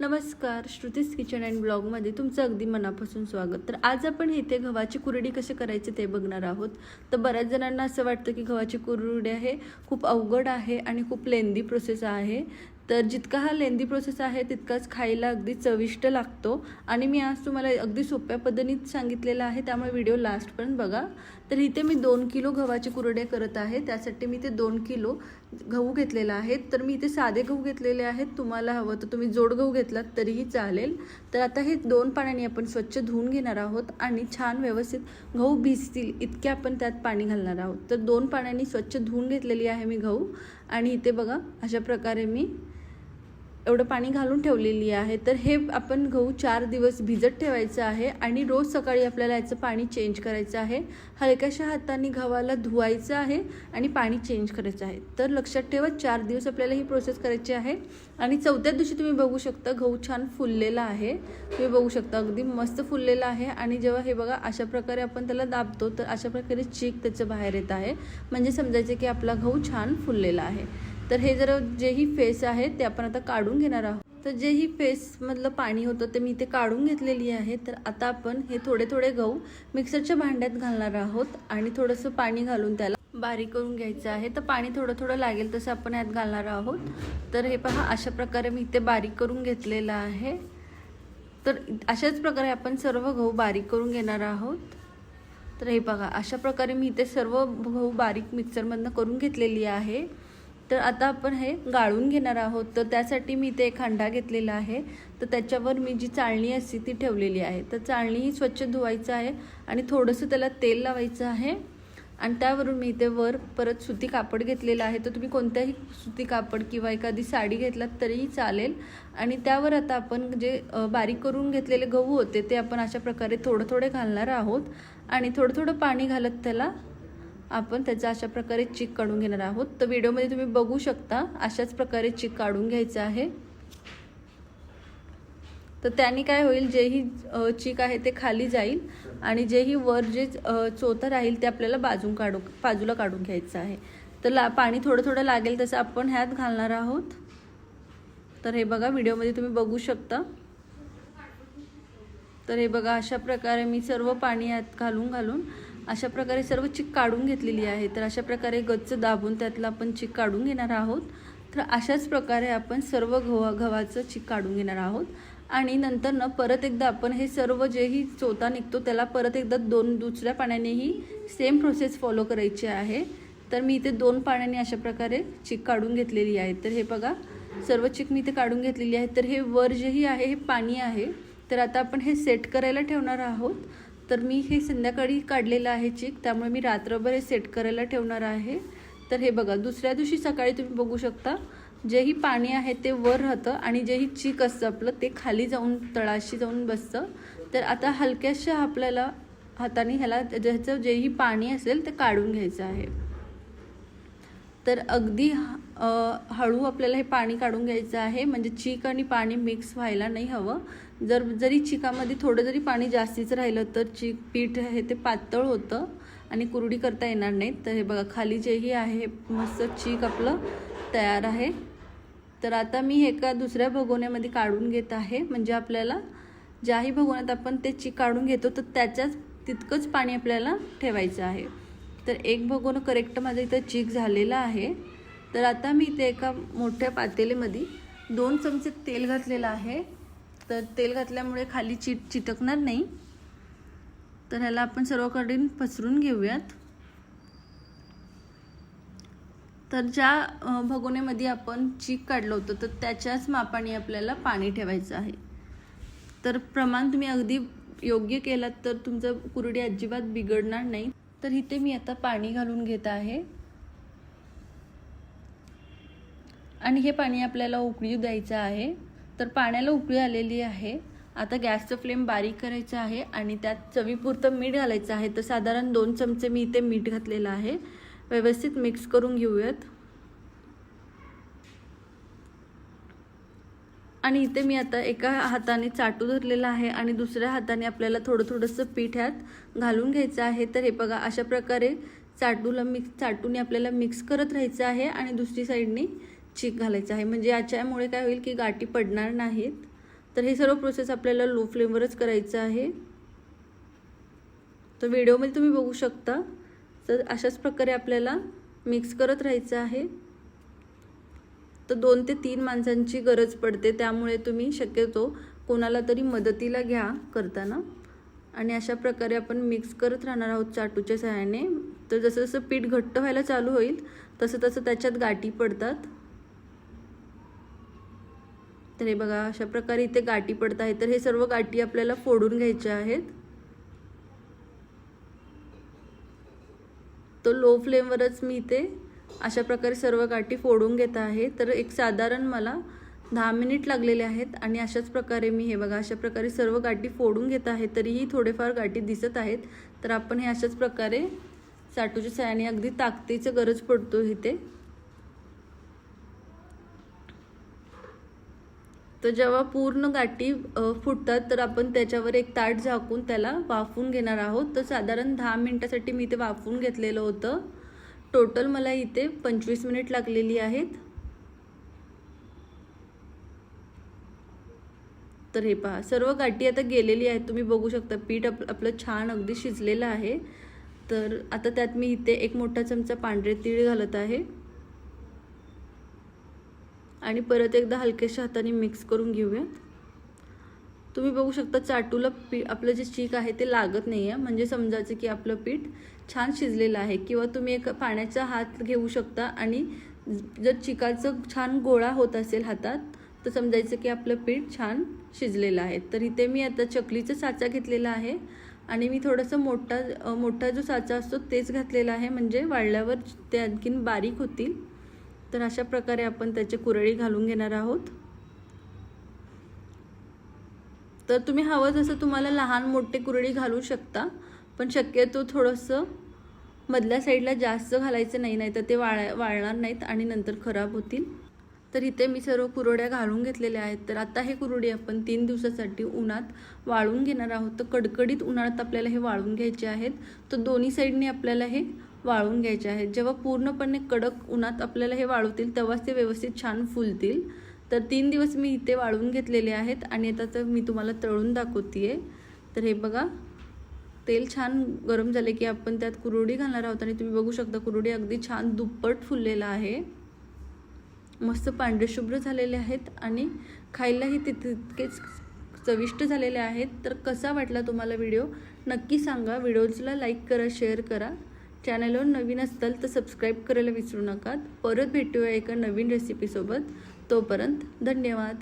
नमस्कार Shruti's kitchen and ब्लॉगमध्ये तुमचं अगदी मनापासून स्वागत. तर आज आपण इथे गव्हाची कुरडी कसे करायचे ते बघणार आहोत. तर बऱ्याच जणांना असं वाटतं की गव्हाची कुरडी आहे खूप अवघड आहे आणि खूप लेंदी प्रोसेस आहे. तर जितका हा लेंदी प्रोसेस आहे तितकाच खायला अगदी चविष्ट लागतो. आणि मी आज तुम्हाला अगदी सोप्या पद्धतीत सांगितलेलं आहे त्यामुळे व्हिडिओ लास्टपर्यंत बघा. तर इथे मी दोन किलो गव्हाचे कुरडे करत आहे. त्यासाठी मी ते दोन किलो गहू घेतलेला आहे. तर मी इथे साधे गहू घेतलेले आहेत. तुम्हाला हवं तर तुम्ही जोड गहू घेतलात तरीही चालेल. तर आता हे दोन पाण्याने आपण स्वच्छ धुवून घेणार आहोत आणि छान व्यवस्थित गहू भिजतील इतके आपण त्यात पाणी घालणार आहोत. तर दोन पाण्याने स्वच्छ धुवून घेतलेली आहे मी गहू. आणि इथे बघा अशा प्रकारे मी एवढं पाणी घालून ठेवलेली आहे. तर हे आपण गहू चार दिवस भिजत ठेवायचं आहे आणि रोज सकाळी आपल्याला याचं पाणी चेंज करायचं आहे. हलक्याशा हाताने गव्हाला धुवायचं आहे आणि पाणी चेंज करायचं आहे. तर लक्षात ठेवा चार दिवस आपल्याला ही प्रोसेस करायची आहे. आणि चौथ्या दिवशी तुम्ही बघू शकता गहू छान फुललेला आहे. तुम्ही बघू शकता अगदी मस्त फुललेला आहे आणि जेव्हा हे बघा अशा प्रकारे आपण त्याला दाबतो तर अशा प्रकारे चीक त्याचं बाहेर येत आहे. म्हणजे समजायचं की आपला गहू छान फुललेला आहे. तर हे जर जेही फेस आहे ते आपण आता काढून घेणार आहोत. तर जे ही फेसमधलं पाणी होतं ते मी इथे काढून घेतलेली आहे. तर आता आपण हे थोडे थोडे गहू मिक्सरच्या भांड्यात घालणार आहोत आणि थोडंसं पाणी घालून त्याला बारीक करून घ्यायचं आहे. तर पाणी थोडं थोडं लागेल तसं आपण यात घालणार आहोत. तर हे पहा अशा प्रकारे मी इथे बारीक करून घेतलेलं आहे. तर अशाच प्रकारे आपण सर्व गहू बारीक करून घेणार आहोत. तर हे बघा अशा प्रकारे मी इथे सर्व गहू बारीक मिक्सरमधनं करून घेतलेली आहे. तर आता आपण हे गाळून घेणार आहोत. तर त्यासाठी मी इथे एक हांडा घेतलेला आहे. तर त्याच्यावर मी जी चाळणी असते ती ठेवलेली आहे. तर चाळणी ही स्वच्छ धुवायचं आहे आणि थोडंसं त्याला तेल लावायचं आहे. आणि त्यावरून मी इथे वर परत सुती कापड घेतलेलं आहे. तर तुम्ही कोणत्याही सुती कापड किंवा एखादी साडी घेतलात तरीही चालेल. आणि त्यावर आता आपण जे बारीक करून घेतलेले गहू होते ते आपण अशा प्रकारे थोडं थोडे घालणार आहोत. आणि थोडं थोडं पाणी घालत त्याला आपण त्याचा अशा प्रकारे चीक काढून घेणार आहोत. तर व्हिडिओमध्ये तुम्ही बघू शकता अशाच प्रकारे चीक काढून घ्यायचं आहे. तर त्याने काय होईल जेही चीक आहे ते खाली जाईल आणि जेही वर जे चोथा राहील ते आपल्याला बाजून काढू बाजूला काढून घ्यायचं आहे. तर ला पाणी थोडं थोडं लागेल तसं आपण ह्यात घालणार आहोत. तर हे बघा व्हिडिओमध्ये तुम्ही बघू शकता. तर हे बघा अशा प्रकारे मी सर्व पाणी यात घालून घालून अशा प्रकारे सर्व चिक काढून घेतलेली आहे. तर अशा प्रकारे गच्च दाबून त्यातलं आपण चिक काढून घेणार आहोत. तर अशाच प्रकारे आपण सर्व गव्हा गव्हाचं चिक काढून घेणार आहोत. आणि नंतर न परत एकदा आपण हे सर्व जेही चोता निघतो त्याला परत एकदा दोन दुसऱ्या पाण्यानेही सेम प्रोसेस फॉलो करायची आहे. तर मी इथे दोन पाण्याने अशा प्रकारे चिक काढून घेतलेली आहे. तर हे बघा सर्व चिक मी इथे काढून घेतलेली आहे. तर हे वर जेही आहे हे पाणी आहे. तर आता आपण हे सेट करायला ठेवणार आहोत. तर मी हे संध्याकाळी काढलेलं आहे चीक त्यामुळे मी रात्रभर हे सेट करायला ठेवणार आहे. तर हे बघा दुसऱ्या दिवशी सकाळी तुम्ही बघू शकता जेही पाणी आहे ते वर राहतं आणि जेही चीक असतं आपलं ते खाली जाऊन तळाशी जाऊन बसतं. तर आता हलक्याशा आपल्याला हाताने ह्याला ज्याचं जेही पाणी असेल ते काढून घ्यायचं आहे. तर अगदी हळू आपल्याला हे पाणी काढून घ्यायचं आहे. म्हणजे चीक आणि पाणी मिक्स व्हायला नाही हवं. जर जरी चिकामध्ये थोडं जरी पाणी जास्तीच राहिलं तर चीक पीठ हे ते पातळ होतं आणि कुरडी करता येणार नाही. तर हे बघा खाली जेही आहे मस्त चीक आपलं तयार आहे. तर आता मी एका दुसऱ्या भगोन्यामध्ये काढून घेत आहे. म्हणजे आपल्याला ज्याही भगोन्यात आपण ते चीक काढून घेतो तर त्याच्याच तितकंच पाणी आपल्याला ठेवायचं आहे. तर एक भगोनं करेक्ट माझं इथं चीक झालेलं आहे. तर आता मी इथे एका मोठ्या पातेलीमध्ये दोन चमचे तेल घातलेलं आहे. तर तेल घातल्यामुळे खाली चिट चिटकणार नाही. तर ह्याला आपण सर्वकडे पसरून घेऊयात. तर ज्या भगोण्यामध्ये आपण चीक काढलं होतं तर त्याच्याच मापाने आपल्याला पाणी ठेवायचं आहे. तर प्रमाण तुम्ही अगदी योग्य केलात तर तुमचं कुरडी अजिबात बिघडणार नाही. तर इथे मी आता पाणी घालून घेत आहे. आणि हे पाणी आपल्याला उकळी द्यायचं आहे. तर पाण्याला उकळी आलेली आहे. आता गॅसचं फ्लेम बारीक करायचं आहे आणि त्यात चवीपुरतं मीठ घालायचं आहे. तर साधारण दोन चमचे मी इथे मीठ घातलेलं आहे. व्यवस्थित मिक्स करून घेऊयात. आणि इथे मी आता एका हाताने चाटू धरलेला आहे आणि दुसऱ्या हाताने आपल्याला थोडं थोडंसं पीठ ह्यात घालून घ्यायचं आहे. तर हे बघा अशा प्रकारे चाटूला मिक्स चाटूने आपल्याला मिक्स करत राहायचं आहे आणि दुसरी साईडने चीक घालायचं आहे. म्हणजे याच्यामुळे काय होईल की गाठी पडणार नाहीत. तर हे सर्व प्रोसेस आपल्याला लो फ्लेमवरच करायचं आहे. तर व्हिडिओमध्ये तुम्ही बघू शकता. तर अशाच प्रकारे आपल्याला मिक्स करत राहायचं आहे. तर दोन ते तीन माणसांची गरज पडते. त्यामुळे तुम्ही शक्यतो कोणाला तरी मदतीला घ्या करताना. आणि अशा प्रकारे आपण मिक्स करत राहणार आहोत चाटूच्या सहाय्याने. तर जसं जसं पीठ घट्ट व्हायला चालू होईल तसं तसं त्याच्यात गाठी पडतात. तर हे बघा अशा प्रकारे इथे गाठी पडत आहेत. तर हे सर्व गाठी आपल्याला फोडून घ्यायच्या आहेत. तो लो फ्लेमवरच मी इथे अशा प्रकारे सर्व गाठी फोडून घेत आहे. तर एक साधारण मला दहा मिनिट लागलेले आहेत आणि अशाच प्रकारे मी हे बघा अशा प्रकारे सर्व गाठी फोडून घेत आहे. तरीही थोडेफार गाठी दिसत आहेत. तर आपण हे अशाच प्रकारे साठूच्या सहाय्याने अगदी ताकदीचं गरज पडतो इथे. तर जेव्हा पूर्ण गाठी फुटतात तर आपण त्याच्यावर एक ताट झाकून त्याला वाफवून घेणार आहोत. तर साधारण दहा मिनटासाठी मी इथे वाफवून घेतलेलं होतं. टोटल मला इथे पंचवीस मिनिट लागलेली आहेत. तर हे पहा सर्व गाठी आता गेलेली आहेत. तुम्ही बघू शकता पीठ आप आपलं छान अगदी शिजलेलं आहे. तर आता त्यात मी इथे एक मोठा चमचा पांढरे तीळ घालत आहे. आणि परत एकदा हलक्याशा हाताने मिक्स करून घेऊयात तुम्ही बघू शकता चाटूला पी आपलं जे चीक आहे ते लागत नाही आहे म्हणजे समजायचं की आपलं पीठ छान शिजलेलं आहे. किंवा तुम्ही एक पाण्याचा हात घेऊ शकता आणि जर चिकाचं छान गोळा होत असेल हातात तर समजायचं की आपलं पीठ छान शिजलेलं आहे. तर इथे मी आता चकलीचा साचा घेतलेला आहे आणि मी थोडंसं मोठा मोठा जो साचा असतो तेच घातलेला आहे. म्हणजे वाळल्यावर ते आणखीन बारीक होतील. तर अशा प्रकारे आपण त्याचे कुरळी घालून घेणार आहोत. तर तुम्ही हवं तसं तुम्हाला लहान मोठे कुरळी घालू शकता पण शक्यतो थोडंसं मधल्या साईडला जास्त घालायचं नाही नाही तर ते वाळ वाळणार नाहीत आणि नंतर खराब होतील. तर इथे मी सर्व कुरड्या घालून घेतलेल्या आहेत. तर आता हे कुरडी आपण तीन दिवसासाठी उन्हात वाळून घेणार आहोत. तर कडकडीत उन्हाळ्यात आपल्याला हे वाळून घ्यायचे आहेत. तर दोन्ही साईडने आपल्याला हे वाळून घ्यायचे आहेत. जेव्हा पूर्णपणे कडक उन्हात आपल्याला हे वाळवतील तेव्हाच ते व्यवस्थित छान फुलतील. तर तीन दिवस मी इथे वाळून घेतलेले आहेत आणि आता तर मी तुम्हाला तळून दाखवते आहे तर हे बघा तेल छान गरम झाले की आपण त्यात कुरडी घालणार आहोत आणि तुम्ही बघू शकता कुरडी अगदी छान दुप्पट फुललेला आहे. मस्त पांढरेशुभ्र झालेले आहेत आणि खायलाही ते तितकेच चविष्ट झालेले आहेत. तर कसा वाटला तुम्हाला व्हिडिओ? नक्की सांगा. व्हिडिओजला लाईक करा शेअर करा. चॅनलवर नवीन असताल तर सबस्क्राईब करायला विसरू नका. परत भेटूया एका नवीन रेसिपीसोबत तोपर्यंत धन्यवाद.